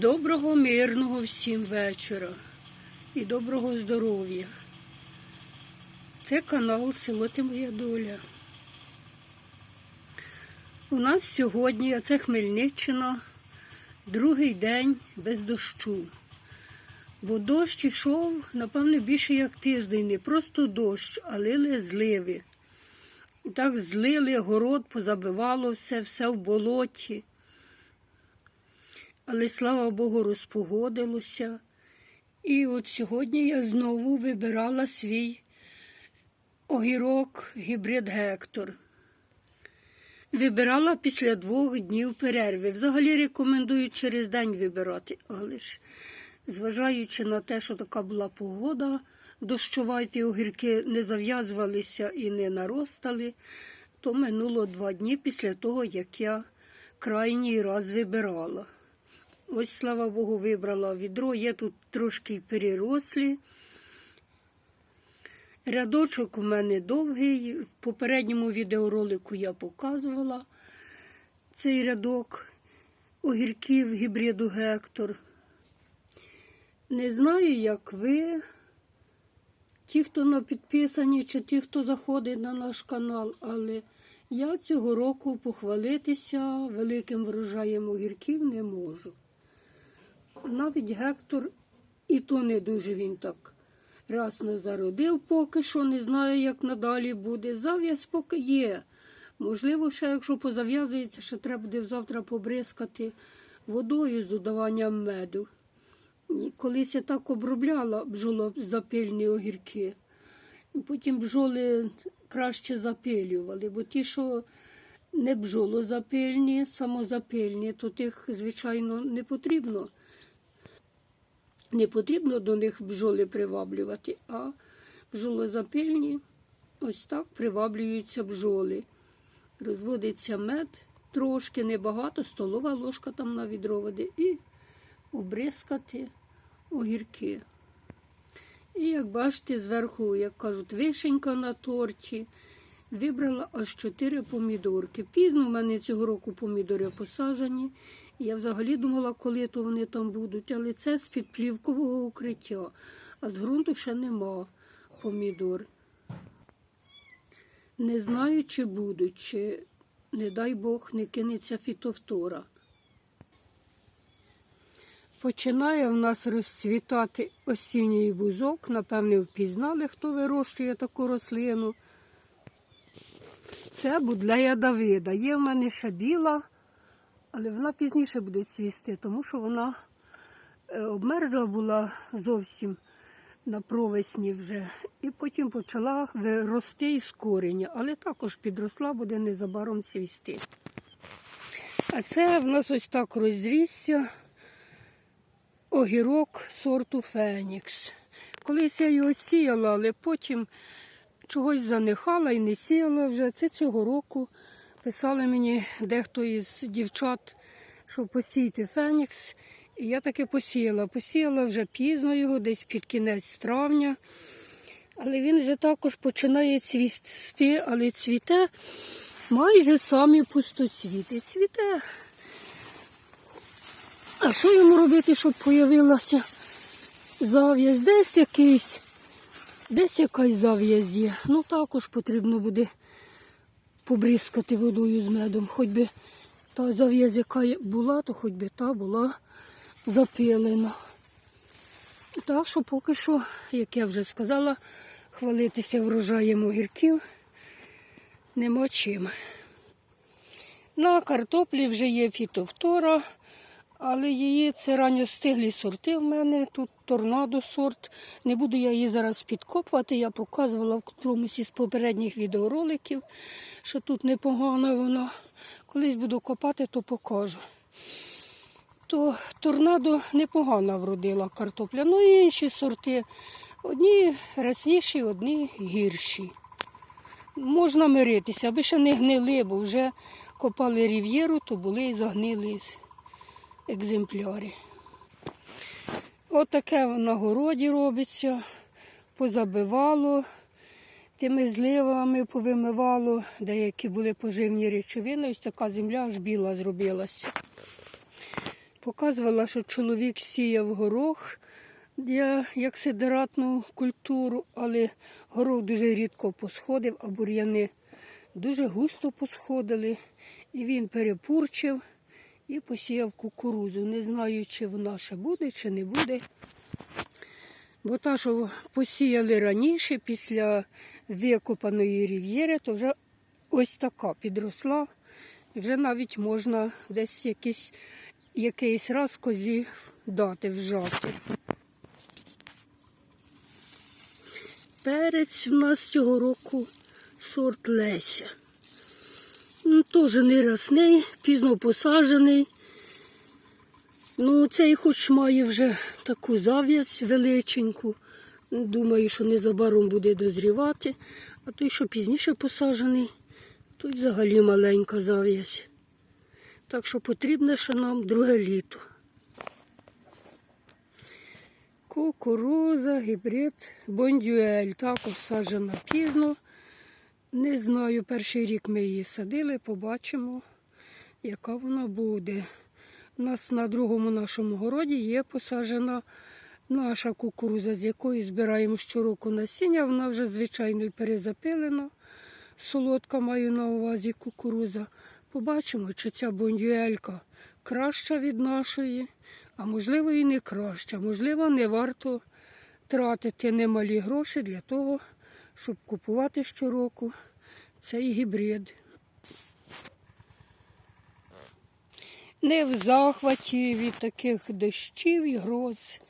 Доброго мирного всім вечора і доброго здоров'я. Це канал Село Ти Моя Доля. У нас сьогодні, а це Хмельниччина, другий день без дощу. Бо дощ ішов, напевно, більше як тиждень, не просто дощ, а лили зливи. І так злили, город позабивало все, все в болоті. Але слава Богу, розпогодилося. І от сьогодні я знову вибирала свій огірок гібрид Гектор. Вибирала після двох днів перерви. Взагалі рекомендую через день вибирати, але ж, зважаючи на те, що така була погода, дощова, ті огірки не зав'язувалися і не наростали, то минуло два дні після того, як я крайній раз вибирала. Ось, слава Богу, вибрала відро. Є тут трошки перерослі. Рядочок у мене довгий. В попередньому відеоролику я показувала цей рядок огірків гібриду Гектор. Не знаю, як ви, ті, хто на підписані, чи ті, хто заходить на наш канал, але я цього року похвалитися великим врожаєм огірків не можу. Навіть Гектор і то не дуже він так рясно зародив поки що, не знаю, як надалі буде. Зав'яз поки є. Можливо, ще якщо позав'язується, ще треба буде завтра побризкати водою з додаванням меду. І Колись я так обробляла бджолозапильні огірки. І Потім бджоли краще запилювали, бо ті, що не бджолозапильні, самозапильні, то тих, звичайно, не потрібно. Не потрібно до них бджоли приваблювати, а бджолозапильні ось так приваблюються бджоли. Розводиться мед, трошки небагато, столова ложка там на відро води і обрискати огірки. І як бачите, зверху, як кажуть, вишенька на торті. Вибрала аж чотири помідорки. Пізно в мене цього року помідори посаджені. Я взагалі думала, коли то вони там будуть, але це з під плівкового укриття, а з ґрунту ще нема помідор. Не знаю, чи будуть, чи, не дай Бог, не кинеться фітовтора. Починає в нас розцвітати осінній бузок. Напевне, впізнали, хто вирощує таку рослину. Це будлея Давида. Є в мене ще біла, але вона пізніше буде цвісти, тому що вона е, обмерзла була зовсім на провесні вже. І потім почала рости із кореня, але також підросла, буде незабаром цвісти. А це в нас ось так розрісся огірок сорту Фенікс. Колись я його сіяла, але потім чогось занихала і не сіяла вже. Це цього року писали мені дехто із дівчат, що посійте Фенікс. І я таки посіяла. Посіяла вже пізно його, десь під кінець травня. Але він вже також починає цвісти, але цвіте майже самі пустоцвіти. Цвіте. А що йому робити, щоб появилася зав'яз? Десь якийсь, десь якась зав'яз є. Ну також потрібно буде побризкати водою з медом. Хоч би та зав'яз, яка була, то хоч би та була запилена. Так що поки що, як я вже сказала, хвалитися врожаєм огірків нема чим. На картоплі вже є фітовтора. Але її це ранньостиглі сорти в мене. Тут торнадо сорт. Не буду я її зараз підкопувати. Я показувала в котромусь із попередніх відеороликів, що тут непогана вона. Колись буду копати, то покажу. То торнадо непогано вродила картопля. Ну і інші сорти. Одні расніші, одні гірші. Можна миритися, аби ще не гнили, бо вже копали рів'єру, то були і загнили екземпляри. Отаке на городі робиться, позабивало, тими зливами повимивало, деякі були поживні речовини, ось така земля аж біла зробилася. Показувала, що чоловік сіяв горох для, як сидератну культуру, але горох дуже рідко посходив, а бур'яни дуже густо посходили. І він перепурчив і посіяв кукурузу. Не знаю, чи вона ще буде, чи не буде. Бо та, що посіяли раніше, після викопаної рів'єри, то вже ось така підросла. Вже навіть можна десь якийсь, якийсь раз козі дати, вжати. Перець в нас цього року сорт Леся. Ну, Теж не росний, пізно посаджений. Ну, цей хоч має вже таку зав'язь величеньку. Думаю, що незабаром буде дозрівати. А той, що пізніше посаджений, той взагалі маленька зав'язь. Так що потрібне ще нам друге літо. Кукуруза, гібрид, бондюель також саджена пізно. Не знаю, перший рік ми її садили, побачимо, яка вона буде. У нас на другому нашому городі є посаджена наша кукуруза, з якої збираємо щороку насіння. Вона вже, звичайно, перезапилена. Солодка маю на увазі кукуруза. Побачимо, чи ця бондюелька краща від нашої, а можливо і не краща. Можливо, не варто тратити немалі гроші для того, щоб купувати щороку цей гібрид. Не в захваті від таких дощів і гроз.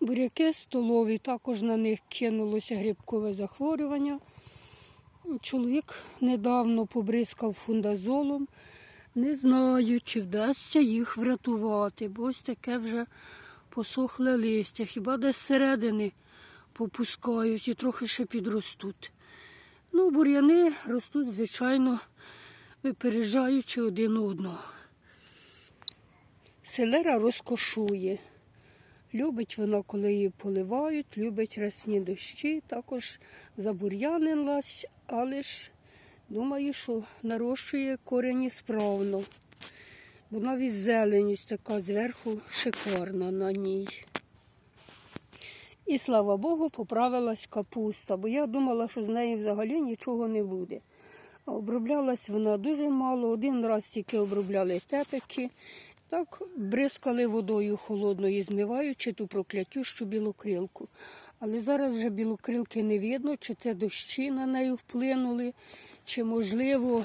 Буряки столові, також на них кинулося грибкове захворювання. Чоловік недавно побризкав фундазолом. Не знаю, чи вдасться їх врятувати, бо ось таке вже посохле листя. Хіба десь зсередини попускають і трохи ще підростуть. Ну, бур'яни ростуть, звичайно, випереджаючи один одного. Селера розкошує. Любить вона, коли її поливають, любить рясні дощі, також забур'янилась, але ж думаю, що нарощує корені справно. Бо навіть зеленість така зверху шикарна на ній. І слава Богу, поправилась капуста, бо я думала, що з неї взагалі нічого не буде. Оброблялась вона дуже мало. Один раз тільки обробляли тепики, так бризкали водою холодною, змиваючи ту проклятющу білокрилку. Але зараз вже білокрилки не видно, чи це дощі на неї вплинули, чи можливо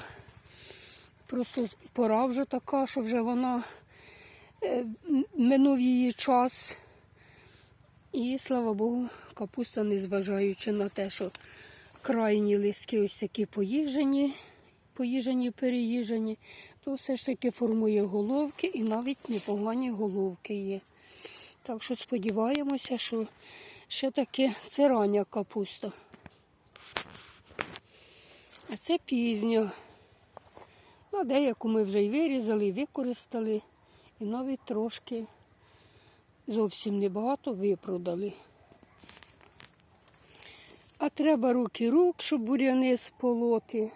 просто пора вже така, що вже вона е, минув її час. І слава Богу, капуста, незважаючи на те, що крайні листки ось такі поїжені, поїжені, переїжені, то все ж таки формує головки і навіть непогані головки є. Так що сподіваємося, що ще таки це рання капуста. А це пізня. Ну, деяку ми вже і вирізали, і використали, і навіть трошки зовсім небагато випродали. А треба руки рук, щоб буряни сполоти.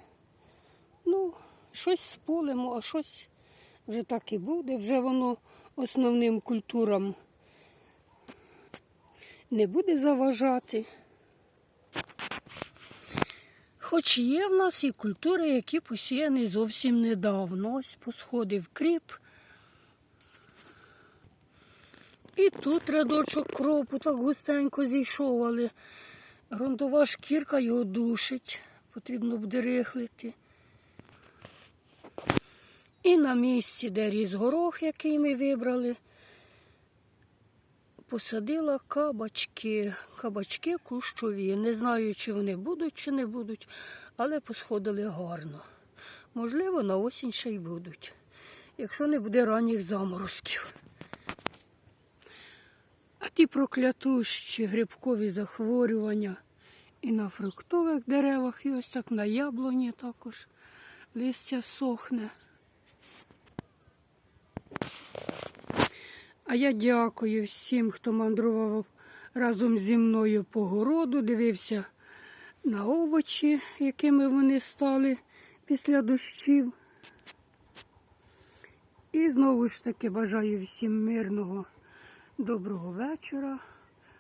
Ну, щось сполимо, а щось вже так і буде. Вже воно основним культурам не буде заважати. Хоч є в нас і культури, які посіяні зовсім недавно. Ось посходив кріп. І тут рядочок кропу так густенько зійшов, але грунтова шкірка його душить. Потрібно буде рихлити. І на місці, де ріс горох, який ми вибрали, посадила кабачки. Кабачки кущові. Не знаю, чи вони будуть, чи не будуть, але посходили гарно. Можливо, на осінь ще й будуть, якщо не буде ранніх заморозків. А ті проклятущі грибкові захворювання і на фруктових деревах, і ось так на яблуні також листя сохне. А я дякую всім, хто мандрував разом зі мною по городу, дивився на овочі, якими вони стали після дощів. І знову ж таки бажаю всім мирного, доброго вечора,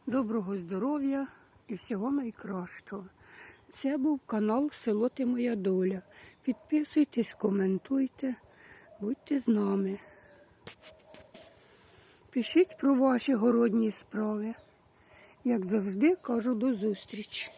доброго здоров'я і всього найкращого. Це був канал Село Ти Моя Доля. Підписуйтесь, коментуйте, будьте з нами. Пишіть про ваші городні справи. Як завжди, кажу до зустрічі.